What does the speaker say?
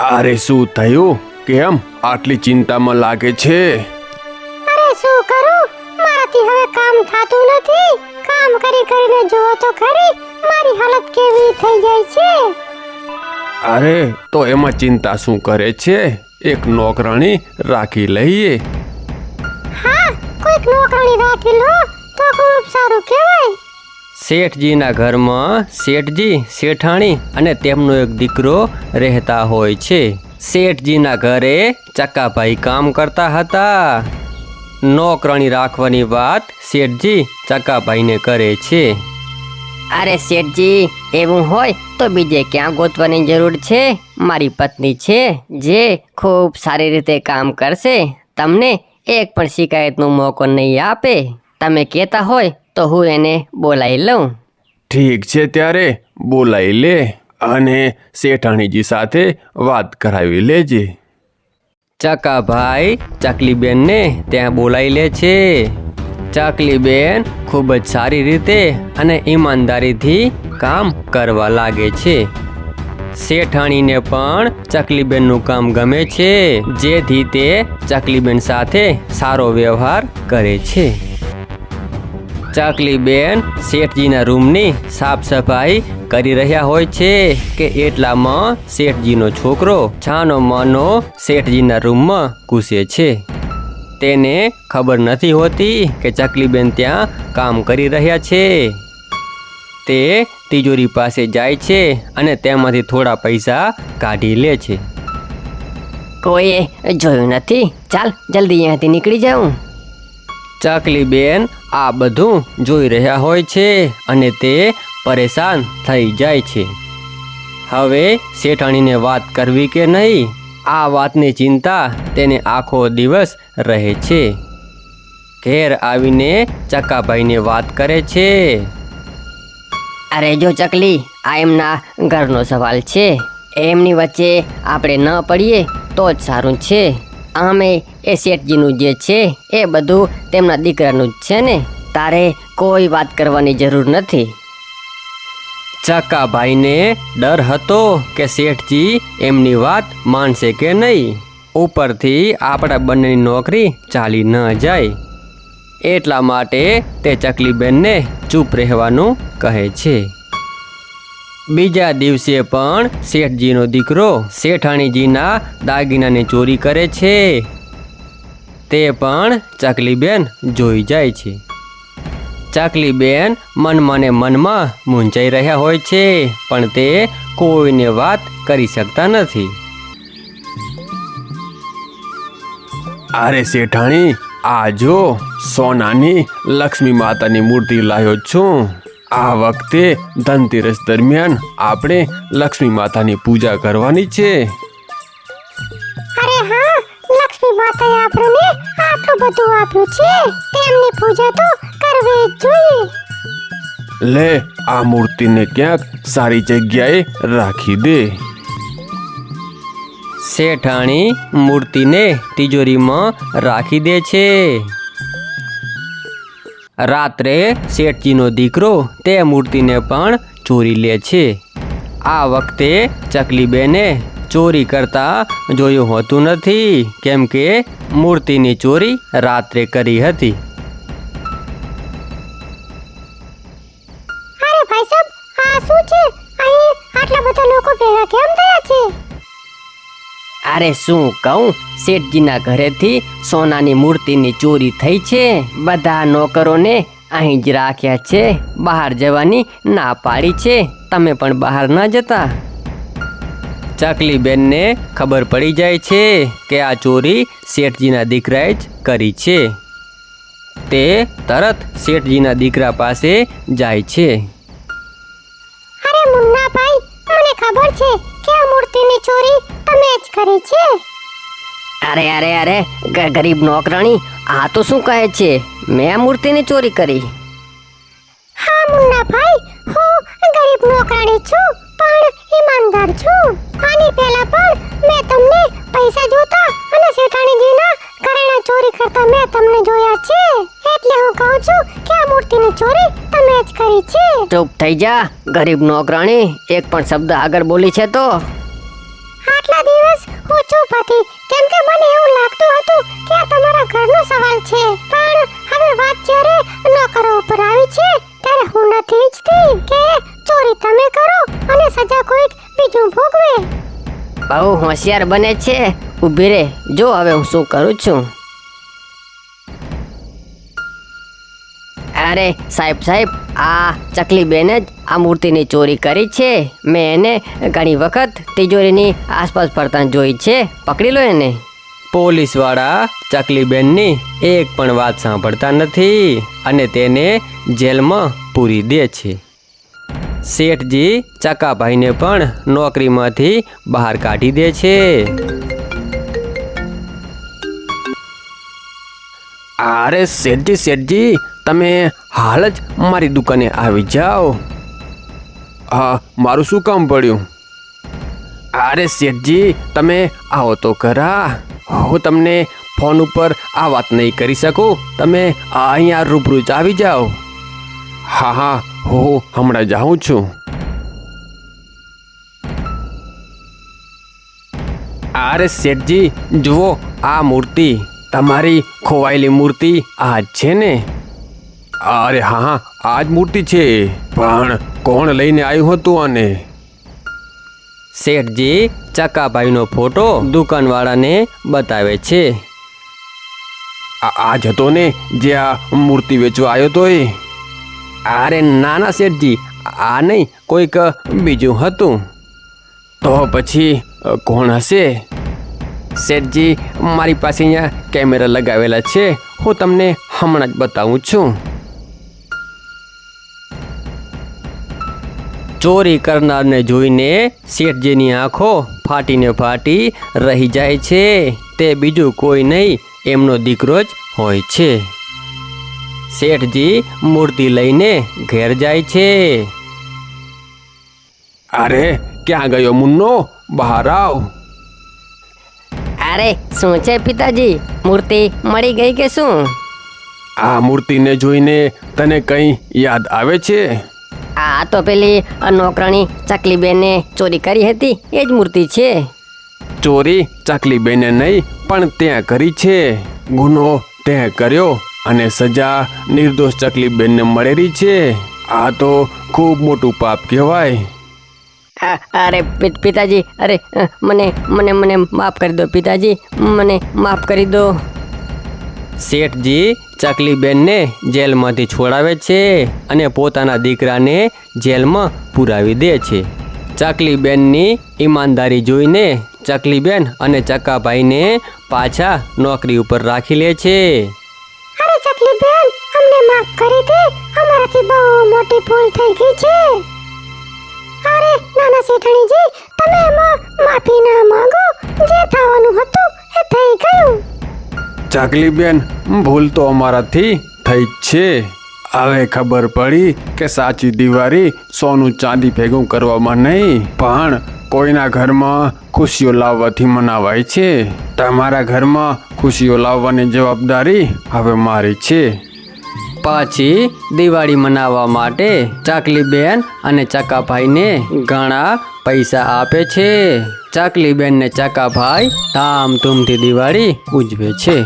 અરે શું થયું? કેમ આટલી ચિંતામાં લાગે છે? અરે શું કરું? મારાથી હવે કામ થાતું નથી. કામ કરી કરીને જોવો તો ખરી. મારી હાલત કેવી થઈ જાય છે? અરે તો એમાં ચિંતા શું કરે છે? એક નોકરાણી રાખી લઈએ. હા કોઈક નોકરાણી રાખી લો તો ખૂબ સારું કહેવાય. શેઠજીના ઘરમાં શેઠજી, શેઠાણી અને તેમનો એક દીકરો રહેતા હોય છે. શેઠજીના ઘરે ચક્કાભાઈ કામ કરતા હતા. નોકરાણી રાખવાની વાત શેઠજી ચક્કાભાઈને કરે છે. અરે શેઠજી, એવું હોય તો બીજે ક્યાં ગોતવાની જરૂર છે? મારી પત્ની છે, જે ખૂબ સારી રીતે કામ કરશે. તમને એક પણ શિકાયતનો મોકો નહીં આપે. તમે કહેતા હોય તો હું એને બોલાવી લઉં. ઠીક છે ત્યારે બોલાવી લે અને શેઠાણીજી સાથે વાત કરાવી લેજે. ચકાભાઈ ચકલીબેનને ત્યાં બોલાવી લે છે. ચકલીબેન ખૂબ જ સારી રીતે અને ઈમાનદારીથી કામ કરવા લાગે છે. શેઠાણીને પણ ચકલીબેનનું કામ ગમે છે જેથી તે ચકલીબેન સાથે સારો વ્યવહાર કરે છે. ચકલીબેન શેઠજીના રૂમની સાફ સફાઈ કરી રહ્યા હોય છે કે એટલામાં શેઠજીનો છોકરો છાનો માનો શેઠજીના રૂમમાં ઘૂસે છે. તેને ખબર નથી હોતી કે ચકલીબેન ત્યાં કામ કરી રહ્યા છે. તે તિજોરી પાસે જાય છે અને તેમાંથી થોડા પૈસા કાઢી લે છે. કોઈએ જોયું નથી? ચાલ, જલ્દી અહીંયાથી નીકળી જાઉં. ચકલીબેન, આ બધું જોઈ રહ્યા હોય છે અને તે પરેશાન થઈ જાય છે. હવે શેઠાણીને વાત કરવી કે નહીં? આ વાતની ચિંતા તેને આખો દિવસ રહે છે. ઘેર આવીને ચકાભાઈને વાત કરે છે. અરે જો ચકલી, આ એમના ઘરનો સવાલ છે. એમની વચ્ચે આપણે ન પડીએ તો જ સારું છે. આમે એ શેઠજીનું જે છે એ બધું તેમના દીકરાનું જ છે ને? તારે કોઈ વાત કરવાની જરૂર નથી. ચકાભાઈને ડર હતો કે શેઠજી એમની વાત માનશે કે નહીં. ઉપરથી આપણા બંનેની નોકરી ચાલી ન જાય. એટલા માટે તે ચકલીબેનને ચૂપ રહેવાનું કહે છે. બીજા દિવસે પણ શેઠજીનો દીકરો શેઠાણીજીના દાગીનાની ચોરી કરે છે. તે પણ ચકલીબેન જોઈ જાય છે. ચકલીબેન મનમાં ને મનમાં મૂંઝાઈ રહ્યા હોય છે, પણ તે કોઈને વાત કરી શકતા નથી. અરે શેઠાણી, આ જો સોનાની લક્ષ્મી માતાની મૂર્તિ લાવ્યો છું. આ વખતે ધનતેરસ દરમિયાન આપણે લક્ષ્મી માતાની પૂજા કરવાની છે. અરે હા લક્ષ્મી માતાએ આપણને આટલું બધું આપ્યું છે. તેમની પૂજા તો કરવી જ જોઈએ. લે આ મૂર્તિને ક્યાંક સારી જગ્યાએ રાખી દે. શેઠાણી મૂર્તિને તિજોરીમાં રાખી દે છે. રાત્રે શેઠજીનો દીકરો તે મૂર્તિને પણ ચોરી લે છે. આ વખતે ચકલીબેને ચોરી કરતા જોયું હોતું નથી, કેમ કે મૂર્તિની ચોરી રાત્રે કરી હતી. અરે શું કહું? શેઠજીના ઘરેથી સોનાની મૂર્તિની ચોરી થઈ છે. બધા નોકરોને અહીં જ રાખ્યા છે. બહાર જવાની ના પાડી છે. તમે પણ બહાર ન જતા. ચકલીબેનને ખબર પડી જાય છે કે આ ચોરી શેઠજીના દીકરાએ જ કરી છે. તે તરત શેઠજીના દીકરા પાસે જાય છે. અરે મુન્નાભાઈ, મને ખબર છે કે આ મૂર્તિની ચોરી તમે કરે છે? અરે અરે અરે ગરીબ નોકરાણી આ તો શું કહે છે? મેં મૂર્તિની ચોરી કરી. હા મુન્નાભાઈ હું ગરીબ નોકરાણી છું પણ ઈમાનદાર છું. આની પહેલા પણ મેં તમને પૈસા જોતા અને શેઠાણીજીના ઘરેણા ચોરી કરતા મેં તમને જોયા છે. એટલે એટલે હું કહું છું કે આ મૂર્તિની ચોરી તમે જ કરી છે. ચૂપ થઈ જા ગરીબ નોકરાણી એક પણ શબ્દ આગળ બોલી છે તો. હતી કેમ કે મને એવું લાગતું હતું કે આ તમારા ઘરનો સવાલ છે. પણ હવે વાત જ્યારે નોકરો ઉપર આવી છે, ત્યારે હું નથી ઈચ્છતી કે ચોરી તમે કરો અને સજા કોઈક બીજું ભોગવે. બહુ હોશિયાર બને છે. ઊભી રે, જો હવે હું શું કરું છું. અરે સાહેબ સાહેબ, આ ચકલી બેન જ આ મૂર્તિની ચોરી કરી છે. મેં એને ઘણી વખત તિજોરીની આસપાસ ફરતા જોઈ છે. પકડી લો એને. પોલીસવાળા ચકલીબેનની એક પણ વાત સાંભળતા નથી અને તેને જેલમાં પૂરી દે છે. શેઠજી ચકાભાઈને પણ નોકરીમાંથી બહાર કાઢી દે છે. અરે શેઠજી શેઠજી તમે હાલ જ મારી દુકાને આવી જાઓ. હા મારું શું કામ પડ્યું? અરે શેઠજી તમે આવો તો ખરા. હું તમને ફોન ઉપર આ વાત નહીં કરી શકું. તમે અહીંયા રૂબરૂ જ આવી જાઓ. હા હા હું હમણાં જાઉં છું. અરે શેઠજી જુઓ આ મૂર્તિ તમારી ખોવાયેલી મૂર્તિ આ છે ને. અરે હા હા આ જ મૂર્તિ છે પણ કોણ લઈને આવ્યું હતું અને શેઠજી ચકાભાઈનો ફોટો દુકાનવાળાને બતાવે છે. આ જ હતો ને જે આ મૂર્તિ વેચવા આવ્યો તો એ અરે નાના શેઠજી આ નહીં કોઈક બીજું હતું. તો પછી કોણ હશે? શેઠજી મારી પાસે અહીંયા કેમેરા લગાવેલા છે હું તમને હમણાં જ બતાવું છું. ચોરી કરનારને જોઈને શેઠજીની આંખો ફાટીને ફાટી રહી જાય છે. તે બીજું કોઈ નહીં એમનો દીકરો જ હોય છે. શેઠજી મૂર્તિ લઈને ઘેર જાય છે. અરે ક્યાં ગયો મુન્નો? બહાર આવ. અરે શું છે પિતાજી? મૂર્તિ મળી ગઈ કે શું? આ મૂર્તિને જોઈને તને કંઈ યાદ આવે છે? આ તો પેલી નોકરાણી ચકલી બેને ચોરી કરી હતી એ જ મૂર્તિ છે. ચોરી ચાકલીબેને નહીં પણ ત્યાં કરી છે. ગુનો તે કર્યો અને સજા નિર્દોષ ચકલીબેનને મળેલી છે. આ તો ખૂબ મોટું પાપ કહેવાય. અરે પિતાજી અરે મને મને મને માફ કરી દો પિતાજી મને માફ કરી દો. શેઠજી ચકલીબેનને જેલમાંથી છોડાવે છે અને પોતાના દીકરાને જેલમાં પુરાવી દે છે. ચકલીબેનની ઈમાનદારી જોઈને ચકલીબેન અને ચકાભાઈને પાછા નોકરી ઉપર રાખી લે છે. અરે ચકલીબેન, અમને માફ કરી દે. અમારાથી બહુ મોટી ભૂલ થઈ ગઈ છે. અરે, નાના શેઠાણીજી, તમે માફી ના માંગો. જે થવાનું હતું એ થઈ ચાકલીબેન, ભૂલ તો અમારાથી થઈ છે. હવે ખબર પડી કે સાચી દિવાળી સોનું ચાંદી ભેગું કરવામાં નહીં, પણ કોઈના ઘરમાં ખુશીઓ લાવવાથી મનાવાય છે. તમારા ઘરમાં ખુશીઓ લાવવાની જવાબદારી હવે મારી છે. પછી દિવાળી મનાવવા માટે ચાકલીબેન અને ચકાભાઈને ઘણા પૈસા આપે છે. ચાકલીબેન ને ચકાભાઈ ધામધૂમથી દિવાળી ઉજવે છે.